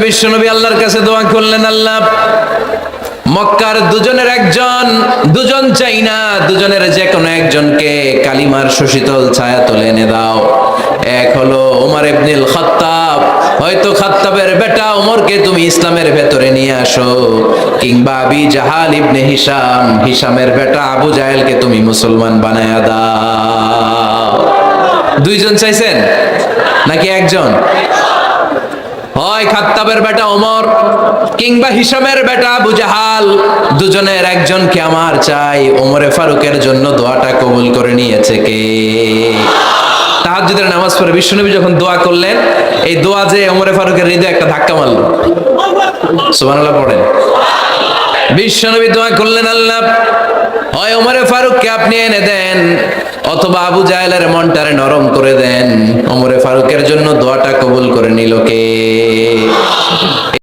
বিশ্বনবী আল্লাহর কাছে দোয়া করলেন, আল্লাহ, মক্কার দুজনের একজন, দুজন চাই না, দুজনের যে কোনো একজনকে কালিমার সুশীতল ছায়া তুলে এনে দাও। এক হলো ওমর ইবনুল খাত্তাব, হয়তো খাত্তাবের বেটা ওমরকে তুমি ইসলামের ভেতরে নিয়ে আসো, কিংবা আবি জাহাল ইবনে হিসাম হিসামের বেটা আবু জাহেলকে তুমি মুসলমান বানায়া দাও। দুইজন চাইছেন? নাকি একজন? হয় খাত্তাবের বেটা ওমর কিংবা হিসামের বেটা বুজাহাল দুজনের একজনকে আমার চাই। ওমরে ফারুকের জন্য দোয়াটা কবুল করে নিয়েছে কে? তাহাজ্জুদের নামাজ পড়ে বিশ্বনবী যখন দোয়া করলেন, এই দোয়া যে ওমরে ফারুকের হৃদয়ে একটা ধাক্কা মারলো। সুবহানাল্লাহ পড়েন। বিশ্বনবী দোয়া করলেন, আল্লাহ হয় ওমরে ফারুককে আপনি এনে দেন? অথবা আবু জাহেলের মনটারে নরম করে দেন। ওমরে ফারুকের জন্য দোয়াটা কবুল করে নিল কে?